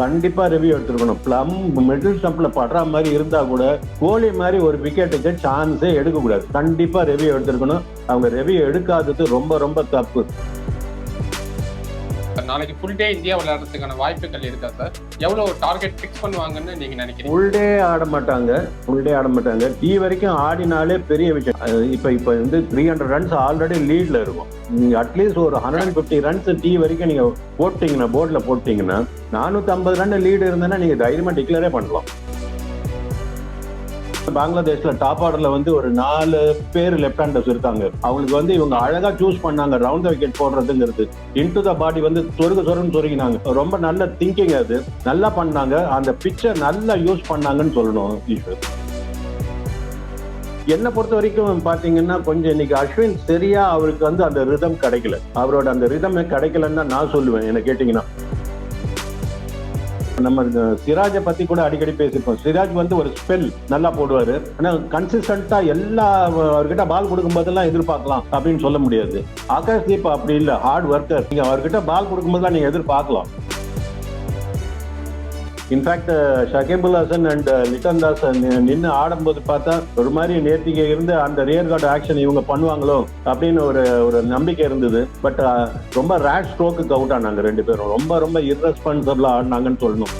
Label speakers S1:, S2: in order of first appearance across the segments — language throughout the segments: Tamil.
S1: கண்டிப்பா ரிவ்யூ எடுத்துருக்கணும். பிளம் மிடில் ஸ்டம்ப்ல படுற மாதிரி இருந்தா கூட கோலி மாதிரி ஒரு விக்கெட்டுக்கு சான்ஸே எடுக்க கூடாது. கண்டிப்பா ரிவ்யூ எடுத்திருக்கணும். அவங்க ரிவ்யூ எடுக்காதது ரொம்ப ரொம்ப தப்பு.
S2: நாளைக்கு ஃபுல் டே இந்தியா விளையாடுறதுக்கான வாய்ப்புகள் இருக்கா சார்? எவ்வளவு டார்கெட் ஃபிக்ஸ் பண்ணுவாங்கன்னு நீங்க நினைக்கிறீங்க?
S1: ஃபுல் டே ஆட மாட்டாங்க. ஃபுல் டே ஆட மாட்டாங்க. டீ வரைக்கும் ஆடினாலே பெரிய விஷயம். இப்போ இப்ப இப்ப வந்து த்ரீ ஹண்ட்ரட் ரன்ஸ் ஆல்ரெடி லீட்ல இருக்கும். நீங்க அட்லீஸ்ட் ஒரு hundred and fifty runs tea வரைக்கும் நீங்க போட்டீங்கன்னா போர்ட்ல போட்டீங்கன்னா நானூத்தி ஐம்பது ரன் லீடு இருந்ததுன்னா நீங்க தைரியமா டிக்ளரே பண்ணலாம். பங்களாதேஷ்ல டாப் ஆர்டர்ல வந்து ஒரு நாலு பேர் லெஃப்ட் ஹேண்டர்ஸ் இருக்காங்க. அவங்களுக்கு வந்து இவங்க அழகா சூஸ் பண்ணாங்க ரவுண்ட் விக்கெட் போடுறதுங்கிறது. இன்டு த பாடி வந்து சொருகு சொருன்னு சொருகினாங்க. ரொம்ப நல்ல திங்கிங் அது. நல்லா பண்ணாங்க. அந்த பிக்சர் நல்லா யூஸ் பண்ணாங்கன்னு சொல்லணும் ஈஸ்வர். என்னை பொறுத்த வரைக்கும் பாத்தீங்கன்னா கொஞ்சம் இன்னைக்கு அஸ்வின் சரியா அவருக்கு வந்து அந்த ரிதம் கிடைக்கல. அவரோட அந்த ரிதமே கிடைக்கலன்னு தான் நான் சொல்லுவேன் என்ன கேட்டீங்கன்னா. நம்ம இந்த சிராஜை பத்தி கூட அடிக்கடி பேசிப்போம். சிராஜ் வந்து ஒரு ஸ்பெல் நல்லா போடுவாரு. ஆனா கன்சிஸ்டன்டா எல்லா அவர்கிட்ட பால் கொடுக்கும் போதெல்லாம் எதிர்பார்க்கலாம் அப்படின்னு சொல்ல முடியாது. ஆகாஷ் தீப் அப்படி இல்ல. ஹார்ட் ஒர்க்கர் நீங்க அவர்கிட்ட பால் கொடுக்கும்போதெல்லாம் நீங்க எதிர்பார்க்கலாம். In fact Shakibul Hasan and Litton Das நின்று ஆடும்போது பார்த்தா ஒரு மாதிரி நேர்த்திக்கு இருந்து அந்த ரியர் கார்டு ஆக்ஷன் இவங்க பண்ணுவாங்களோ அப்படின்னு ஒரு ஒரு நம்பிக்கை இருந்தது. பட் uh, ரொம்ப ரேஷ் ஸ்ட்ரோக்கு அவுட் ஆனாங்க ரெண்டு பேரும். ரொம்ப ரொம்ப இர்ரெஸ்பான்சிபிளா ஆடினாங்கன்னு சொல்லணும்.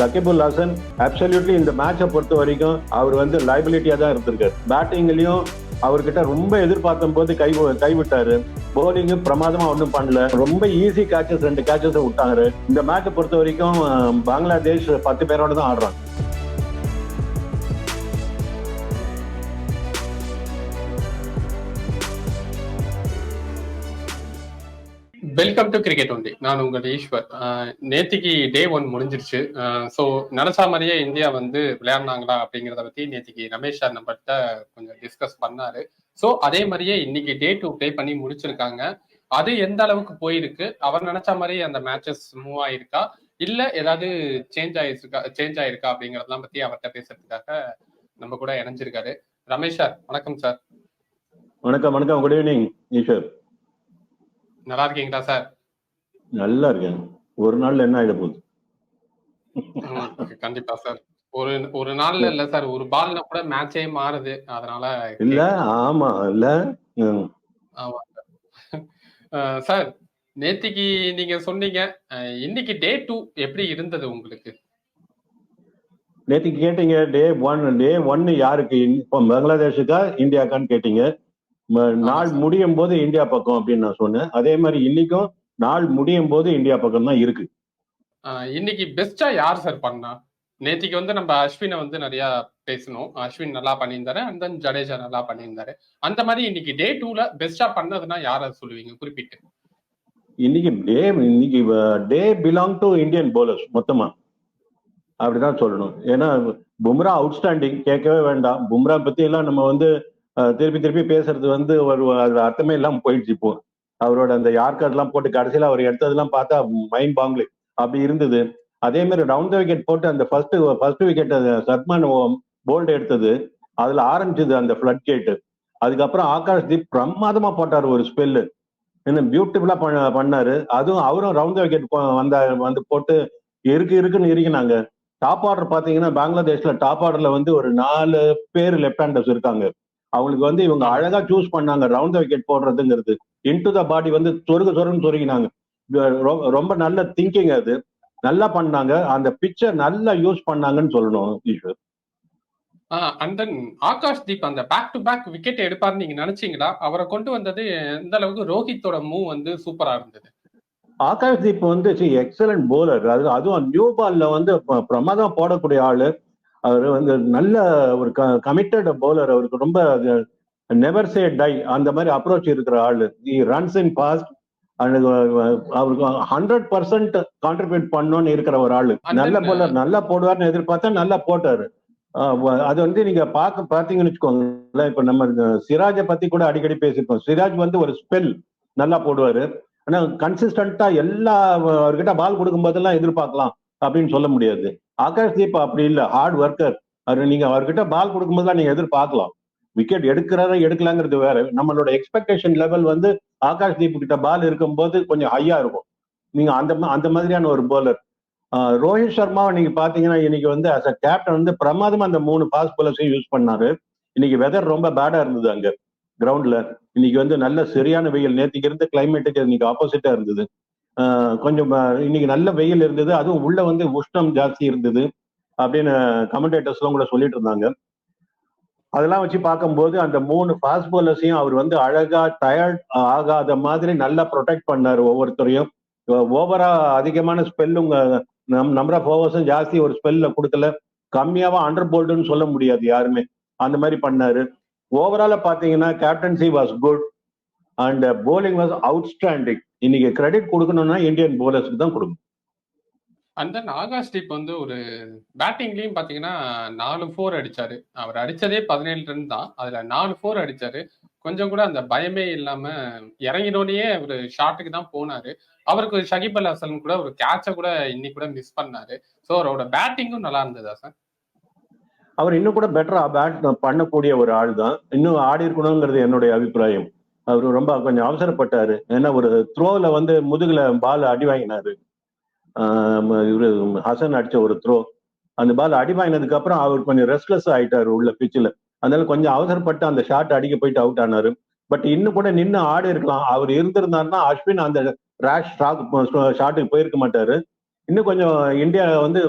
S1: சகிபுல் ஹசன் அப்சல்யூட்லி இந்த மேட்சை பொறுத்த வரைக்கும் அவர் வந்து லைபிலிட்டியா தான் இருந்திருக்காரு. பேட்டிங்லயும் அவர்கிட்ட ரொம்ப எதிர்பார்த்தும் போது கை கைவிட்டாரு போலிங் பிரமாதமா ஒன்றும் பண்ணல. ரொம்ப ஈஸி கேட்சஸ் ரெண்டு கேட்சஸ் விட்டாரு. இந்த மேட்சை பொறுத்த வரைக்கும் பங்களாதேஷ் பத்து பேரோட தான் ஆடுறாங்க.
S2: வெல்கம் டு கிரிக்கெட் ஒன்லி நான் உங்கள் ஈஸ்வர். நேத்திக்கு டே ஒன் முடிஞ்சிருச்சு. ஸோ நினைச்சா மாதிரியே இந்தியா வந்து விளையாடினாங்களா அப்படிங்கிறத பத்தி நேத்திக்கு ரமேஷ் சார் நம்மகிட்ட கொஞ்சம் டிஸ்கஸ் பண்ணாரு. ஸோ அதே மாதிரியே இன்னைக்கு டே டூ ப்ளே பண்ணி முடிச்சிருக்காங்க. அது எந்த அளவுக்கு போயிருக்கு? அவர் நினைச்ச மாதிரியே அந்த மேட்சஸ் மூவ் ஆயிருக்கா? இல்ல ஏதாவது சேஞ்ச் ஆயிருக்கா சேஞ்ச் ஆயிருக்கா அப்படிங்கறதெல்லாம் பத்தி அவர்கிட்ட பேசுறதுக்காக நம்ம கூட இணைஞ்சிருக்காரு. ரமேஷ் சார் வணக்கம் சார்.
S1: வணக்கம் வணக்கம். Good evening Eswar.
S2: நல்லா இருக்கீங்களா சார்?
S1: நல்லா இருக்கேன். ஒரு நாள்ல என்ன ஆயிட போகுது?
S2: கண்டிப்பா சார். ஒரு ஒரு நாள்ல இல்ல சார். ஒரு பால்ல கூட மேட்சே மாறுது. அதனால
S1: இல்ல ஆமா இல்ல.
S2: ஆமா சார். நேத்திக்கு நீங்க சொன்னீங்க இன்னைக்கு டே டூ எப்படி இருந்தது உங்களுக்கு?
S1: நேத்திக்கு கேட்டீங்க டே ஒன் டே ஒன்னு யாருக்கு இப்போ பங்களாதேஷுக்கா இந்தியாக்கான்னு கேட்டீங்க. நாள். முடியும் போது இந்தியா பக்கம் அப்படின்னு நான் சொன்னேன். அதே மாதிரி இன்னைக்கும் நாள் முடியும் போது இந்தியா பக்கம் தான் இருக்கு.
S2: இன்னைக்கு பெஸ்டா யார் சார் பண்ணா? நேத்திக்கு வந்து நம்ம அஸ்வினை வந்து நிறைய பேசணும் அஸ்வின் நல்லா பண்ணியிருந்தாரு அண்ட் தென் ஜடேஜா நல்லா பண்ணியிருந்தாரு. அந்த மாதிரி இன்னைக்கு டே டூல பெஸ்டா பண்ணதுன்னா யார சொல்லுவீங்க? குறிப்பிட்டு.
S1: இன்னைக்கு டே இன்னைக்கு day belong to Indian bowlers மொத்தமா. அப்படிதான் சொல்லணும். ஏன்னா பும்ரா அவுட்ஸ்டாண்டிங் கேட்கவே வேண்டாம். பும்ரா பத்தி எல்லாம் நம்ம வந்து திருப்பி திருப்பி பேசுறது வந்து ஒரு அது அர்த்தமே இல்லாம போயிடுச்சு இப்போ. அவரோட அந்த யார்கர் எல்லாம் போட்டு கடைசியில அவர் எடுத்ததெல்லாம் பார்த்தா மைண்ட் பாங்லி அப்படி இருந்தது. அதே மாதிரி ரவுண்ட் விக்கெட் போட்டு அந்த ஃபர்ஸ்ட் ஃபர்ஸ்ட் விக்கெட் சர்மான் போல்டு எடுத்தது. அதுல ஆரம்பிச்சது அந்த ஃபிளட் கேட்டு அதுக்கப்புறம் ஆகாஷ் தீப் பிரமாதமா போட்டார் ஒரு ஸ்பெல்லு என்ன பியூட்டிஃபுல்லா பண்ண பண்ணாரு. அதுவும் அவரும் ரவுண்ட் த விக்கெட் வந்தா வந்து போட்டு இருக்கு இருக்குன்னு இருக்கினாங்க டாப் ஆர்டர் பாத்தீங்கன்னா பங்களாதேஷ்ல டாப் ஆர்டர்ல வந்து ஒரு நாலு பேர் லெஃப்ட் ஹேண்டர்ஸ் இருக்காங்க. அவங்களுக்கு வந்து இவங்க அழகா சூஸ் பண்ணாங்க ரவுண்ட் விக்கெட் போடுறதுங்கிறது. இன்டு த பாடி வந்து சொருகு சொருன்னு சொருகினாங்க. ரொம்ப நல்ல திங்கிங் அது. நல்லா பண்ணாங்க. அந்த பிக்சர் நல்லா யூஸ் பண்ணாங்கன்னு சொல்லணும் ஈஸ்வர்.
S2: அண்ட் தென் ஆகாஷ் தீப் அந்த பேக் டு பேக் விக்கெட் எடுப்பாருன்னு நீங்க நினைச்சீங்களா? அவரை கொண்டு வந்தது எந்த அளவுக்கு ரோஹித்தோட மூவ் வந்து சூப்பரா இருந்தது?
S1: ஆகாஷ் தீப் வந்து எக்ஸலண்ட் போலர் அது அதுவும் நியூ பால்ல வந்து பிரமாதம் போடக்கூடிய ஆளு. அவர் வந்து நல்ல ஒரு கமிட்டட் பவுலர் அவருக்கு ரொம்ப நெவர் சே டை அந்த மாதிரி அப்ரோச் இருக்கிற ஆளு. ரன்ஸ் இன் பாஸ்ட் அவருக்கு ஹண்ட்ரட் பர்சன்ட் கான்ட்ரிபியூட் பண்ணணும்னு இருக்கிற ஒரு ஆளு. நல்ல போலர் நல்லா போடுவார்னு எதிர்பார்த்தா நல்லா போட்டாரு. அது வந்து நீங்க பார்க்க பாத்தீங்கன்னு வச்சுக்கோங்களேன். இப்ப நம்ம சிராஜை பத்தி கூட அடிக்கடி பேசியிருக்கோம் சிராஜ் வந்து ஒரு ஸ்பெல் நல்லா போடுவாரு. ஆனா கன்சிஸ்டன்டா எல்லா அவர்கிட்ட பால் கொடுக்கும் போதெல்லாம் எதிர்பார்க்கலாம். அப்படின்னு சொல்ல முடியாது. ஆகாஷ் தீப் அப்படி இல்லை. ஹார்ட் ஒர்க்கர் அவர் நீங்க அவர்கிட்ட பால் கொடுக்கும்போதெல்லாம் நீங்க எதிர்பார்க்கலாம். விக்கெட் எடுக்கிறாரா எடுக்கலாங்கிறது வேற. நம்மளோட எக்ஸ்பெக்டேஷன் லெவல் வந்து ஆகாஷ் தீப் கிட்ட பால் இருக்கும்போது கொஞ்சம் ஹையா இருக்கும். நீங்க அந்த அந்த மாதிரியான ஒரு போலர் ரோஹித் சர்மாவை நீங்க பாத்தீங்கன்னா இன்னைக்கு வந்து அஸ் அ கேப்டன் வந்து பிரமாதமா அந்த மூணு பாஸ் போலர்ஸையும் யூஸ் பண்ணாரு. இன்னைக்கு வெதர் ரொம்ப பேடா இருந்தது அங்க. கிரவுண்ட்ல இன்னைக்கு வந்து நல்ல சரியான வெயில். நேற்றுக்கு இருந்த கிளைமேட்டுக்கு இன்னைக்கு ஆப்போசிட்டா இருந்தது. கொஞ்சம் இன்னைக்கு நல்ல வெயில் இருந்தது. அதுவும் உள்ள வந்து உஷ்ணம் ஜாஸ்தி இருந்தது அப்படின்னு கமெண்டேட்டர்ஸ்லாம் கூட சொல்லிட்டு இருந்தாங்க. அதெல்லாம் வச்சு பார்க்கும்போது அந்த மூணு ஃபாஸ்ட் பாலர்ஸையும் அவர் வந்து அழகா டயர்ட் ஆகாத மாதிரி நல்லா ப்ரொடெக்ட் பண்ணார் ஒவ்வொருத்தரையும். ஓவரா அதிகமான ஸ்பெல் உங்க நம்பர் ஆஃப் ஓவர்ஸும் ஜாஸ்தி ஒரு ஸ்பெல்ல கொடுக்கல. கம்மியாவா அண்டர் போல்டுன்னு சொல்ல முடியாது யாருமே. அந்த மாதிரி பண்ணாரு. ஓவரால பாத்தீங்கன்னா captaincy was good and bowling was outstanding இன்னைக்கு கிரெடிட் கொடுக்கணும்னா இந்தியன் போலர்ஸ்க்கு தான் கொடுக்கணும்.
S2: அண்ட் தென் ஆகாஷ் தீப் வந்து ஒரு பேட்டிங்லயும் பாத்தீங்கன்னா நாலு ஃபோர் அடிச்சாரு. அவர் அடிச்சதே பதினேழு ரன் தான். அதுல நாலு ஃபோர் அடிச்சாரு. கொஞ்சம் கூட அந்த பயமே இல்லாம இறங்கினோடனே அவர் ஷாட்டுக்கு தான் போனாரு. அவருக்கு ஷகிப் அல் ஹசன் கூட ஒரு கேட்ச கூட இன்னைக்கு கூட மிஸ் பண்ணாரு. ஸோ அவரோட பேட்டிங்கும் நல்லா இருந்ததா சார்
S1: அவர் இன்னும் கூட பெட்டரா பேட் பண்ணக்கூடிய ஒரு ஆள் தான். இன்னும் ஆடி இருக்கணுங்கிறது என்னுடைய அபிப்பிராயம். அவர் ரொம்ப கொஞ்சம் அவசரப்பட்டாரு. ஏன்னா ஒரு த்ரோல வந்து முதுகுல பால் அடி வாங்கினாரு. இவரு ஹசன் அடிச்ச ஒரு த்ரோ அந்த பால் அடி வாங்கினதுக்கு அப்புறம் அவர் கொஞ்சம் ரெஸ்ட்லெஸ் ஆயிட்டாரு உள்ள பிச்சில் அதனால கொஞ்சம் அவசரப்பட்டு அந்த ஷாட் அடிக்க போயிட்டு அவுட் ஆனாரு. பட் இன்னும் கூட நின்று ஆடி இருக்கலாம். அவர் இருந்திருந்தாருன்னா அஸ்வின் அந்த ரேஷ் ஷாட்டுக்கு போயிருக்க மாட்டாரு. இன்னும் கொஞ்சம் இந்தியா வந்து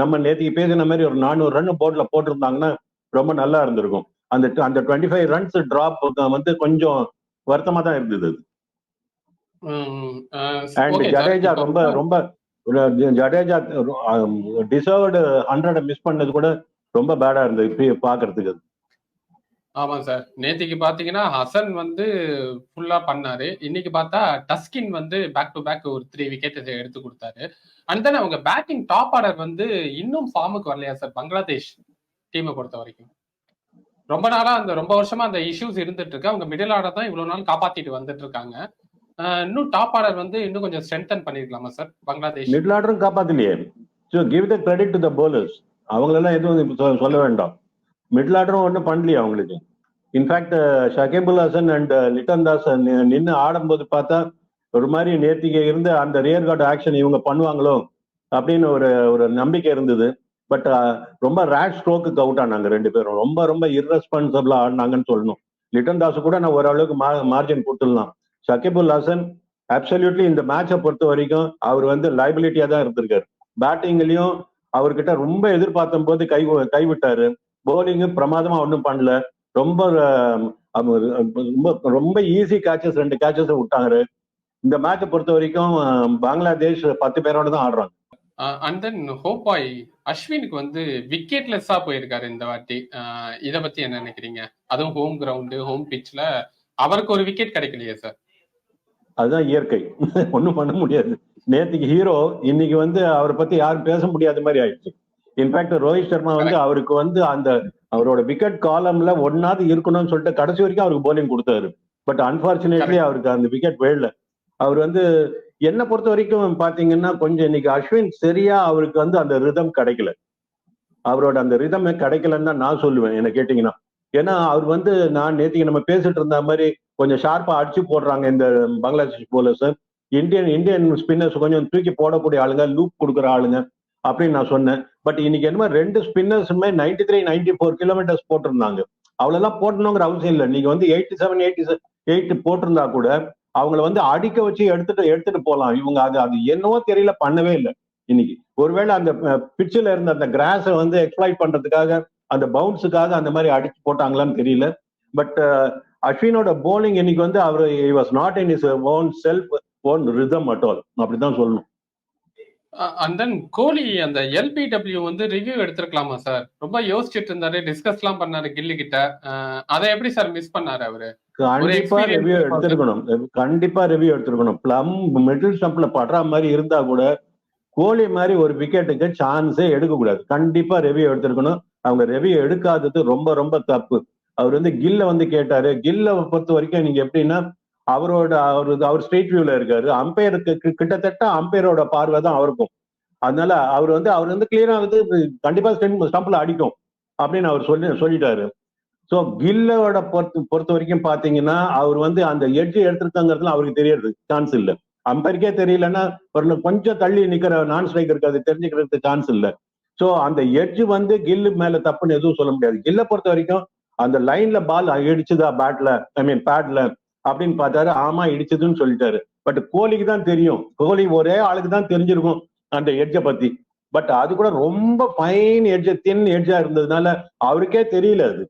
S1: நம்ம நேற்றுக்கு பேசின மாதிரி ஒரு நானூறு ரன் போர்டில் போட்டிருந்தாங்கன்னா ரொம்ப நல்லா இருந்திருக்கும். அந்த அந்த டுவெண்ட்டி ஃபைவ் ரன்ஸ் டிராப் வந்து கொஞ்சம் வருத்தமா தான் இருந்தது அண்ட் ஜடேஜா ரொம்ப ரொம்ப ஜடேஜா டிசர்வ்டு ஹண்ட்ரட் மிஸ் பண்ணது கூட ரொம்ப பேடா இருந்தது பாக்குறதுக்கு.
S2: ஆமா சார். நேத்திக்கு பாத்தீங்கன்னா ஹசன் வந்து ஃபுல்லா பண்ணாரு. இன்னைக்கு பார்த்தா டஸ்கின் வந்து பேக் டு பேக் ஒரு த்ரீ விக்கெட் எடுத்து கொடுத்தாரு. அண்ட் தென் அவங்க பேட்டிங் டாப் ஆர்டர் வந்து இன்னும் ஃபார்முக்கு வரலையா சார்? பங்களாதேஷ் டீமை பொறுத்த வரைக்கும் ரொம்ப நாளா அந்த ரொம்ப வருஷமா அந்த இஷ்யூஸ் இருந்துட்டு இருக்கு. அவங்க மிடில் ஆர்டர் தான் இவ்வளவு நாள் காப்பாத்திட்டு வந்துட்டு இருக்காங்க. இன்னும் டாப் ஆர்டர் வந்து இன்னும் கொஞ்சம் ஸ்ட்ரென்தன் பண்ணிருக்கலாமா சார் பங்களாதேஷ்.
S1: மிடில் ஆர்டரும் காப்பாத்தலையே. So give the credit to the bowlers அவங்களெல்லாம் எதுவும் சொ- சொல்ல வேண்டாம். மிடில் ஆர்டரும் ஒன்றும் பண்ணலையே அவங்களுக்கு. In fact Shakibul Hasan and Litton Das நின்று ஆடும்போது பார்த்தா ஒரு மாதிரி நேத்திக்கு இருந்த அந்த ரியர் கார்டு ஆக்ஷன் இவங்க பண்ணுவாங்களோ அப்படின்னு ஒரு ஒரு நம்பிக்கை இருந்தது. பட் uh, ரொம்ப ரேஷ் ஸ்ட்ரோக்கு அவுட் ஆனாங்க ரெண்டு பேரும். ரொம்ப ரொம்ப இர்ரெஸ்பான்சிபிளா ஆடினாங்கன்னு சொல்லணும். லிட்டன் தாஸ் கூட நான் ஓரளவுக்கு மார்ஜின் கொடுத்துடலாம். சகிபுல் ஹசன் அப்சல்யூட்லி இந்த மேட்சை பொறுத்த வரைக்கும் அவர் வந்து லைபிலிட்டியா தான் இருந்திருக்காரு. பேட்டிங்லயும் அவர்கிட்ட ரொம்ப எதிர்பார்த்த போது கை கைவிட்டாரு போலிங்கு பிரமாதமா ஒன்றும் பண்ணல. ரொம்ப ரொம்ப ரொம்ப ஈஸி கேச்சஸ் ரெண்டு கேச்சஸ் விட்டாரு இந்த மேட்சை பொறுத்த வரைக்கும் பங்களாதேஷ் பத்து பேரோட தான் ஆடுறாங்க.
S2: அண்ட் தென் ஹோப்பாய் அஸ்வினுக்கு வந்து விக்கெட்லெஸ்ஸா போயிருக்காரு இந்த வாட்டி. இத பத்தி என்ன நினைக்கிறீங்க? அதுவும் ஹோம் கிரவுண்டு ஹோம் பிட்ச்ல அவருக்கு ஒரு விக்கெட் கிடைக்கலையே சார்
S1: அதுதான் இயற்கை. ஒன்றும் பண்ண முடியாது. நேத்துக்கு ஹீரோ இன்னைக்கு வந்து அவரை பத்தி யாரும் பேச முடியாத மாதிரி ஆயிடுச்சு. இன்ஃபேக்ட் ரோஹித் சர்மா வந்து அவருக்கு வந்து அந்த அவரோட விக்கெட் காலம்ல ஒன்னாவது இருக்கணும்னு சொல்லிட்டு கடைசி வரைக்கும் அவருக்கு போலிங் கொடுத்தாரு. பட் அன்பார்ச்சுனேட்லி அவருக்கு அந்த விக்கெட் விழல. அவர் வந்து என்னை பொறுத்த வரைக்கும் பாத்தீங்கன்னா கொஞ்சம் இன்னைக்கு அஸ்வின் சரியா அவருக்கு வந்து அந்த ரிதம் கிடைக்கல. அவரோட அந்த ரிதம் கிடைக்கலன்னு தான் நான் சொல்லுவேன் என்ன கேட்டீங்கன்னா. ஏன்னா அவர் வந்து நான் நேற்றுக்கு நம்ம பேசிட்டு இருந்த மாதிரி கொஞ்சம் ஷார்ப்பா அடிச்சு போடுறாங்க இந்த Bangladesh bowlers Indian Indian spinners கொஞ்சம் தூக்கி போடக்கூடிய ஆளுங்க லூப் கொடுக்குற ஆளுங்க அப்படின்னு நான் சொன்னேன். பட் இன்னைக்கு என்னமோ ரெண்டு ஸ்பின்னர்ஸுமே ninety three ninety four kilometres போட்டிருந்தாங்க. அவ்வளோலாம் போடணுங்கிற அவசியம் இல்லை. நீங்க வந்து எயிட்டி செவன் எயிட்டி எயிட் போட்டிருந்தா கூட அவங்கள வந்து அடிக்க வச்சு எடுத்துட்டு எடுத்துட்டு போகலாம் இவங்க அது அது என்னவோ தெரியல பண்ணவே இல்லை. இன்னைக்கு ஒருவேளை அந்த பிச்சில் இருந்த அந்த கிராஸை வந்து எக்ஸ்பிளைட் பண்றதுக்காக அந்த பவுன்ஸுக்காக அந்த மாதிரி அடிச்சு போட்டாங்களான்னு தெரியல. பட் அஸ்வினோட போலிங் இன்னைக்கு வந்து அவர் was not in his own self own rhythm at all அப்படிதான் சொல்லணும்.
S2: அண்ட் தென் கோலி அந்த எல்பிடபிள்யூ வந்து ரிவ்யூ எடுத்திருக்கலாமா சார் ரொம்ப யோசிச்சுட்டு இருந்தாரு டிஸ்கஸ் எல்லாம் பண்ணாரு கில்லி கிட்ட. அதை எப்படி சார் மிஸ் பண்ணாரு அவரு?
S1: கண்டிப்பா ரிவ்யூ. எடுத்திருக்கணும். கண்டிப்பா ரிவ்யூ எடுத்திருக்கணும். பிளம் மிடில் ஸ்டம்ப்ல படுற மாதிரி இருந்தா கூட கோலி மாதிரி ஒரு விக்கெட்டுக்கு சான்ஸே எடுக்க கூடாது கண்டிப்பா ரிவ்யூ எடுத்திருக்கணும். அவங்க ரிவ்யூ எடுக்காதது ரொம்ப ரொம்ப தப்பு. அவர் வந்து கில்ல வந்து கேட்டாரு. கில்ல பொறுத்த வரைக்கும் நீங்க எப்படின்னா அவரோட அவர் அவர் ஸ்ட்ரெயிட் வியூல இருக்காரு. அம்பையருக்கு கிட்டத்தட்ட அம்பையரோட பார்வை தான் அவருக்கும். அதனால அவர் வந்து அவர் வந்து கிளியரா வந்து கண்டிப்பா ஸ்டம்ப்ல அடிக்கும் அப்படின்னு அவர் சொல்லி சொல்லிட்டாரு. ஸோ கில்லோட பொறுத்து பொறுத்த வரைக்கும் பாத்தீங்கன்னா அவர் வந்து அந்த எட்ஜ் எடுத்திருக்காங்கிறதுல அவருக்கு தெரியறது சான்ஸ் இல்லை. அம்பருக்கே தெரியலன்னா ஒரு கொஞ்சம் தள்ளி நிக்கிற நான் ஸ்ட்ரைக்கருக்கு அது தெரிஞ்சுக்கிறதுக்கு சான்ஸ் இல்லை. ஸோ அந்த எட்ஜ் வந்து கில்லு மேல தப்புன்னு எதுவும் சொல்ல முடியாது. கில்ல பொறுத்த வரைக்கும் அந்த லைன்ல பால் இடிச்சுதா பேட்ல ஐ மீன் பேட்ல அப்படின்னு பார்த்தாரு. ஆமா இடிச்சதுன்னு சொல்லிட்டாரு. பட் கோலிக்கு தான் தெரியும். கோலி ஒரே ஆளுக்கு தான் தெரிஞ்சிருக்கும் அந்த எட்ஜை பத்தி. பட் அது கூட ரொம்ப ஃபைன் எட்ஜ தின் எட்ஜா இருந்ததுனால அவருக்கே தெரியல அது.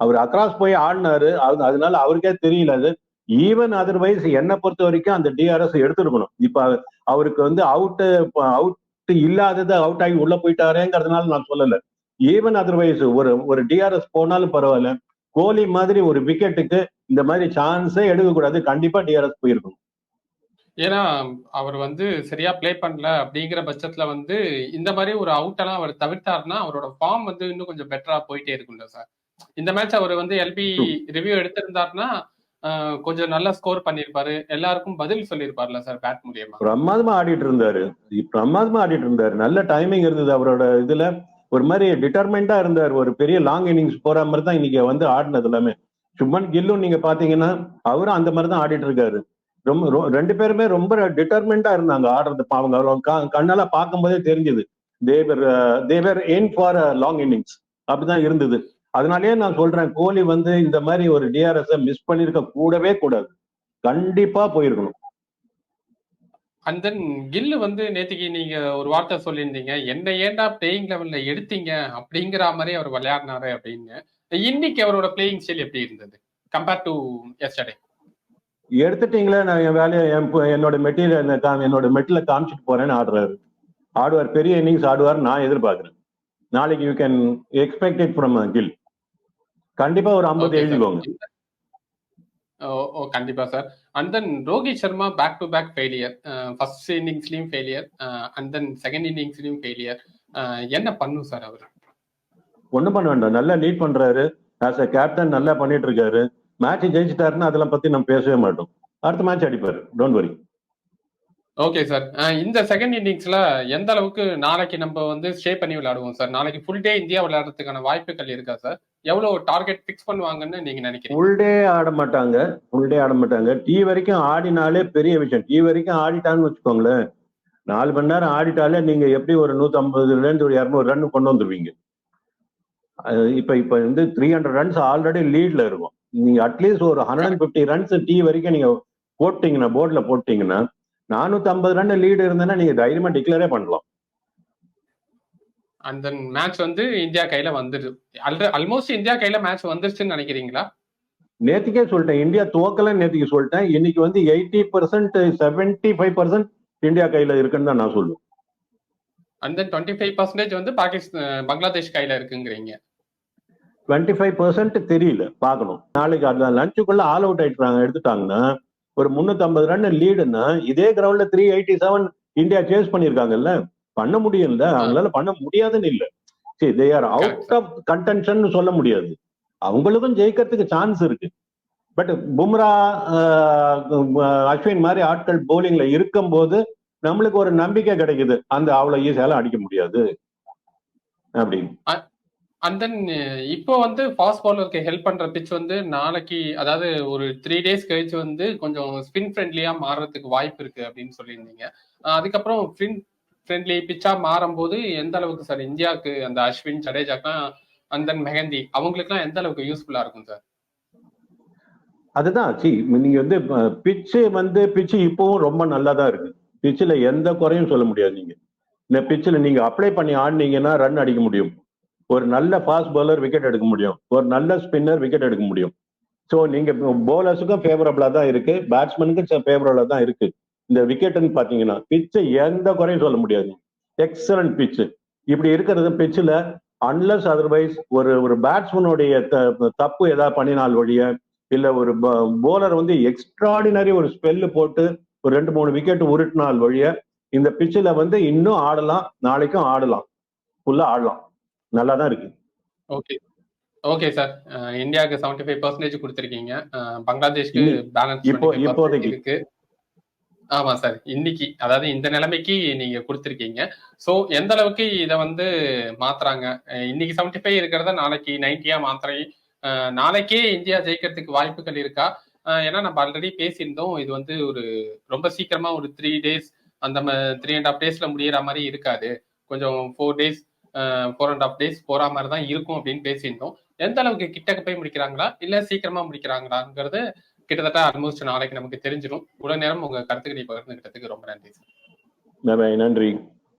S1: அவர் அக்ராஸ் போய் ஆடினாரு. அதனால அவருக்கே தெரியல அது. ஈவன் அதர்வைஸ் என்னை பொறுத்த வரைக்கும் அந்த டிஆர்எஸ் எடுத்துருக்கணும். இப்ப அவருக்கு வந்து அவுட்டு அவுட் இல்லாதது அவுட் ஆகி உள்ள போயிட்டாரேங்கிறதுனால நான் சொல்லல. ஈவன் அதர்வைஸ் ஒரு ஒரு டிஆர்எஸ் போனாலும் பரவாயில்ல. கோலி மாதிரி ஒரு விக்கெட்டுக்கு இந்த மாதிரி சான்ஸே எடுக்கக்கூடாது. கண்டிப்பா டிஆர்எஸ் போயிருக்கணும்.
S2: ஏன்னா அவர் வந்து சரியா பிளே பண்ணல அப்படிங்கிற பட்சத்துல வந்து இந்த மாதிரி ஒரு அவுட் எல்லாம் அவர் தவிர்த்தாருன்னா அவரோட ஃபார்ம் வந்து இன்னும் கொஞ்சம் பெட்டரா போயிட்டே இருக்கும்ல சார். இந்த மேட்ச் அவர் வந்து எல்பி ரிவ்யூ எடுத்திருந்தாருன்னா கொஞ்சம் நல்லா ஸ்கோர் பண்ணிருப்பாரு எல்லாருக்கும் பதில் சொல்லியிருப்பார்ல சார் பேட் மூலியமா.
S1: பிரமாதமா ஆடிட்டு இருந்தாரு பிரமாதமா ஆடிட்டு இருந்தாரு நல்ல டைமிங் இருந்தது அவரோட இதுல. ஒரு மாதிரி டிட்டர்மெண்டா இருந்தார். ஒரு பெரிய லாங் இன்னிங்ஸ் போற மாதிரி தான் இன்னைக்கு வந்து ஆடினது எல்லாமே. சுமன் கில்லும் நீங்க பாத்தீங்கன்னா அவரும் அந்த மாதிரி தான் ஆடிட்டு இருக்காரு ரொம்ப ரெண்டு பேருமே ரொம்ப டிட்டர்மெண்டா இருந்தாங்க. ஆடுறது பா- அவங்க கண்ணால பார்க்கும்போதே தெரிஞ்சது. தேவர் தேவர் ஏன் ஃபார் லாங் இன்னிங்ஸ் அப்படிதான் இருந்தது. அதனாலேயே நான் சொல்றேன் கோலி வந்து இந்த மாதிரி ஒரு டிஆர்எஸ் மிஸ் பண்ணிருக்க கூடவே கூடாது. கண்டிப்பா போயிருக்கணும்.
S2: அண்ட் தென் கில்லு வந்து நேத்திக்கு நீங்க ஒரு வார்த்தை சொல்லியிருந்தீங்க என்ன ஏன்டா பிளேயிங் லெவல்ல எடுத்தீங்க? அப்படிங்கிற மாதிரி அவர் விளையாடினாரு அப்படின்னு. இன்னைக்கு அவரோட பிளேயிங் ஸ்டைல் எப்படி இருந்தது? கம்பேர்ட் டு எஸ்டர்டே
S1: எடுத்துட்டீங்களே நான் என் வேலையை என்னோட மெட்டீரியல் என்னோட மெட்டில காமிச்சிட்டு போறேன்னு ஆடுறாரு. ஆடுவார் பெரிய இன்னிங்ஸ் ஆடுவார் நான் எதிர்பார்க்கிறேன். நாளைக்கு you can expect it from Gill கண்டிப்பா ஒரு ஐம்பது எழுதிக்கோங்க.
S2: ஓ கண்டிப்பா sir and then Rohit Sharma back to back failure first இன்னிங்ஸ்லயும் failure and then second இன்னிங்ஸ்லயும் ஃபெயிலியர் என்ன பண்ணும் சார் அவர்?
S1: ஒண்ணும் பண்ண வேண்டாம். நல்லா லீட் பண்றாரு. ஆஸ் அ கேப்டன் நல்லா பண்ணிட்டு இருக்காரு மேட்ச் ஜெயிச்சிட்டாருன்னா அதெல்லாம் பத்தி நம்ம பேசவே மாட்டோம். அடுத்த மேட்ச் அடிப்பாரு. டோன்ட் வரி
S2: ஓகே சார் இந்த செகண்ட் இன்னிங்ஸ்ல எந்த அளவுக்கு நாளைக்கு நம்ம வந்து ஸ்டே பண்ணி விளையாடுவோம் சார் நாளைக்கு ஃபுல் டே இந்தியா விளையாடுறதுக்கான வாய்ப்புகள் இருக்கா சார் எவ்வளவு டார்கெட் ஃபிக்ஸ் பண்ணுவாங்கன்னு நீங்க நினைக்கிறீங்க?
S1: ஃபுல் டே ஆட மாட்டாங்க. ஃபுல் டே ஆட மாட்டாங்க. டீ வரைக்கும் ஆடினாலே பெரிய விஷயம். டீ வரைக்கும் ஆடிட்டான்னு வச்சுக்கோங்களேன். நாலு மணி நேரம் ஆடிட்டாலே நீங்க எப்படி ஒரு நூத்தி ஐம்பதுல இருந்து ஒரு இரநூறு ரன் கொண்டு வந்துருவீங்க. இப்ப இப்ப வந்து த்ரீ ஹண்ட்ரட் ரன்ஸ் ஆல்ரெடி லீட்ல இருக்கும். நீங்க அட்லீஸ்ட் ஒரு hundred and fifty runs tea வரைக்கும் நீங்க போட்டீங்கன்னா போர்ட்ல போட்டீங்கன்னா நானூத்தி ஐம்பது ரன் லீடு இருந்ததுன்னா நீங்க தைரியமா டிக்ளேரே பண்ணலாம்.
S2: அண்ட் தென் மேட்ச் வந்து இந்தியா கையில வந்துடுது ஆல்மோஸ்ட் இந்தியா கையில மேட்ச் வந்துருச்சுன்னு நினைக்கிறீங்களா?
S1: நேத்திக்கே சொல்லிட்டேன். இந்தியா துவக்கலன்னு நேத்திக்கு சொல்லிட்டேன். இன்னைக்கு வந்து eighty percent seventy five percent India கையில இருக்குன்னு தான் நான் சொல்லுவேன்.
S2: And then twenty five percentage வந்து பாகிஸ்தான் பங்களாதேஷ் கையில இருக்குங்கிறீங்க.
S1: டுவெண்ட்டி ஃபைவ் பர்சன்ட் தெரியல. பார்க்கணும். நாளைக்கு அந்த லஞ்சுக்குள்ள ஆல் அவுட் ஆயிட்டாங்க. எடுத்துட்டாங்கன்னா ஒரு முன்னூத்தி ஐம்பது ரன் லீடுன்னா இதே கிரவுண்ட்ல three eighty seven India chase பண்ணிருக்காங்கல்ல பண்ண முடியும்ல அவங்களால பண்ண முடியாதுன்னு இல்ல. சரி they are out of contention சொல்ல முடியாது. அவங்களுக்கும் ஜெயிக்கிறதுக்கு சான்ஸ் இருக்கு. பட் பும்ரா அஸ்வின் மாதிரி ஆட்கள் போலிங்ல இருக்கும்போது நம்மளுக்கு ஒரு நம்பிக்கை கிடைக்குது. அந்த அவ்வளவு ஈஸியால அடிக்க முடியாது. அப்படின்னு.
S2: அண்ட் தென் இப்போ வந்து ஃபாஸ்ட் பாலருக்கு ஹெல்ப் பண்ற பிச் வந்து நாளைக்கு அதாவது ஒரு த்ரீ டேஸ் கழிச்சு வந்து கொஞ்சம் ஸ்பின் ஃப்ரெண்ட்லியா மாறுறதுக்கு வாய்ப்பு இருக்கு அப்படின்னு சொல்லியிருந்தீங்க. அதுக்கப்புறம் ஸ்பின் ஃப்ரெண்ட்லி பிச்சா மாறும்போது எந்த அளவுக்கு சார் இந்தியாவுக்கு அந்த அஸ்வின் ஜடேஜாக்கெல்லாம் அண்ட் தென் மெஹந்தி அவங்களுக்குலாம் எந்த அளவுக்கு யூஸ்ஃபுல்லா இருக்கும் சார்
S1: அதுதான். சி நீங்க வந்து பிச்சு வந்து பிச்சு இப்பவும் ரொம்ப நல்லா தான் இருக்கு பிச்சில் எந்த குறையும் சொல்ல முடியாது நீங்க. இந்த பிச்சில் நீங்க அப்ளை பண்ணி ஆடினீங்கன்னா ரன் அடிக்க முடியும். ஒரு நல்ல ஃபாஸ்ட் பவுலர் விக்கெட் எடுக்க முடியும். ஒரு நல்ல ஸ்பின்னர் விக்கெட் எடுக்க முடியும். ஸோ நீங்க பவுலர்ஸுக்கும் ஃபேவரபிளா தான் இருக்கு. பேட்ஸ்மேனுக்கும் ஃபேவரபிளா தான் இருக்கு. இந்த விக்கெட்னு பாத்தீங்கன்னா பிச்சு எந்த குறையும் சொல்ல முடியாது. எக்ஸலன்ட் பிச்சு இப்படி இருக்கிறது பிச்சில் அன்லஸ் அதர்வைஸ் ஒரு ஒரு பேட்ஸ்மேனுடைய தப்பு ஏதாவது பண்ணினால் வழிய இல்ல ஒரு போலர் வந்து எக்ஸ்ட்ராடினரி ஒரு ஸ்பெல்லு போட்டு ஒரு ரெண்டு மூணு விக்கெட் உருட்டினால் வழிய இந்த பிச்சில் வந்து இன்னும் ஆடலாம் நாளைக்கும் ஆடலாம். ஃபுல்லா ஆடலாம். நல்லா தான் இருக்கு
S2: ஓகே ஓகே சார் இந்தியாவுக்கு செவன்டி ஃபைவ் பர்சன்டேஜ் கொடுத்துருக்கீங்க பங்களாதேஷ்க்கு பேலன்ஸ்
S1: இப்போ இப்போதைக்கு.
S2: ஆமா சார். இன்னைக்கு அதாவது இந்த நிலைமைக்கு நீங்க கொடுத்துருக்கீங்க. சோ எந்த அளவுக்கு இத வந்து மாத்துறாங்க? இன்னைக்கு செவன்டி ஃபைவ் இருக்கிறத நாளைக்கு நைன்டியா மாத்திரை நாளைக்கே இந்தியா ஜெயிக்கிறதுக்கு வாய்ப்புகள் இருக்கா? ஏன்னா நம்ம ஆல்ரெடி பேசியிருந்தோம். இது வந்து ஒரு ரொம்ப சீக்கிரமா ஒரு த்ரீ டேஸ் அந்த த்ரீ அண்ட் ஹாஃப் டேஸ்ல முடியிற மாதிரி இருக்காது. கொஞ்சம் four days four and half days போற மாதிரி தான் இருக்கும் அப்படின்னு பேசியிருந்தோம். எந்த அளவுக்கு கிட்டக்க போய் முடிக்கிறாங்களா? இல்ல சீக்கிரமா முடிக்கிறாங்களாங்கிறது கிட்டத்தட்ட ஆல்மோஸ்ட் நாளைக்கு நமக்கு தெரிஞ்சிடும் உடனே நேரம் உங்க கருத்துக்களை பகிர்ந்துகிட்டதுக்கு ரொம்ப நன்றி.
S1: நன்றி.